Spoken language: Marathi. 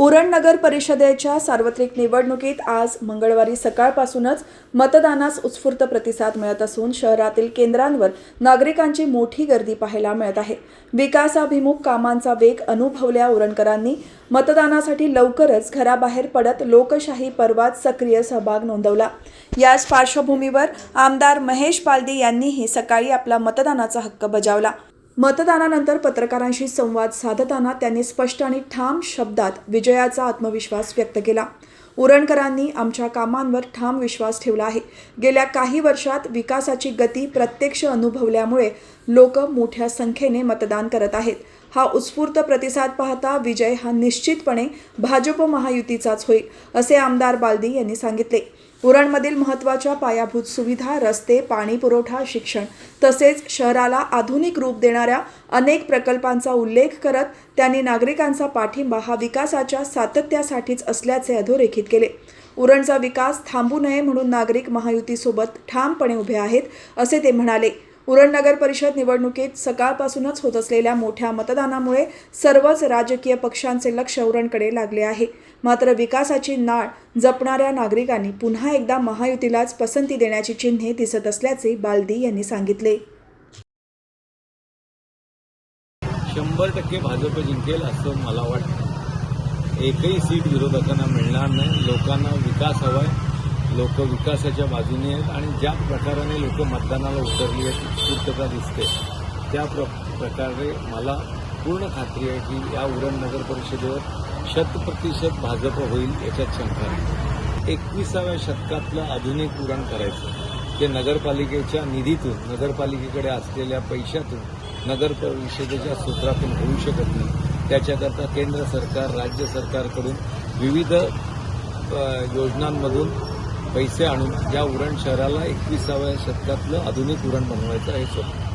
उरण नगर परिषदेच्या सार्वत्रिक निवडणुकीत आज मंगळवारी सकाळपासूनच मतदानास उत्स्फूर्त प्रतिसाद मिळत असून शहरातील केंद्रांवर नागरिकांची मोठी गर्दी पाहायला मिळत आहे. विकासाभिमुख कामांचा वेग अनुभवल्या उरणकरांनी मतदानासाठी लवकरच घराबाहेर पडत लोकशाही पर्वात सक्रिय सहभाग नोंदवला. याच पार्श्वभूमीवर आमदार महेश पालदी यांनीही सकाळी आपला मतदानाचा हक्क बजावला. मतदानानंतर पत्रकारांशी संवाद साधताना त्यांनी स्पष्ट आणि ठाम शब्दात विजयाचा आत्मविश्वास व्यक्त केला. उरणकरांनी आमच्या कामांवर ठाम विश्वास ठेवला आहे. गेल्या काही वर्षात विकासाची गती प्रत्यक्ष अनुभवल्यामुळे लोक मोठ्या संख्येने मतदान करत आहेत. हा उत्स्फूर्त प्रतिसाद पाहता विजय हा निश्चितपणे भाजप महायुतीचाच होईल असे आमदार बालदी यांनी सांगितले. उरणमधील महत्त्वाच्या पायाभूत सुविधा रस्ते पाणी पुरवठा शिक्षण तसेच शहराला आधुनिक रूप देणाऱ्या अनेक प्रकल्पांचा उल्लेख करत त्यांनी नागरिकांचा पाठिंबा हा विकासाच्या सातत्यासाठीच असल्याचे अधोरेखित केले. उरणचा विकास थांबू नये म्हणून नागरिक महायुतीसोबत ठामपणे उभे आहेत असे ते म्हणाले. उरण नगर परिषद निवडणुकीत सकाळपासूनच होत असलेल्या मोठ्या मतदानामुळे सर्वच राजकीय पक्षांचे लक्ष उरणकडे लागले आहे. मात्र विकासाची नाळ जपणाऱ्या नागरिकांनी पुन्हा एकदा महायुतीलाच पसंती देण्याची चिन्हे दिसत असल्याचे बालदी यांनी सांगितले. शंभर टक्के भाजप जिंकेल असं मला वाटतं. एकही सीट विरोधकांना मिळणार नाही. लोकांना विकास हवाय. लोक विकासाच्या बाजूने आहेत आणि ज्या प्रकाराने लोक मतदानाला उतरली आहेत उत्सुकता दिसते. त्या प्र प्रकारे मला पूर्ण खात्री आहे की या उरण नगर परिषदेवर शतप्रतिशत भाजप होईल याच्यात शंका नाही. एकविसाव्या शतकातलं आधुनिक उरण करायचं ते नगरपालिकेच्या निधीतून नगरपालिकेकडे असलेल्या पैशातून नगर परिषदेच्या सूत्रातून होऊ शकत नाही. त्याच्याकरता केंद्र सरकार राज्य सरकारकडून विविध योजनांमधून पैसे आणून या उरण शहराला एकविसाव्या शतकातलं आधुनिक उरण बनवायचं हे स्वप्न.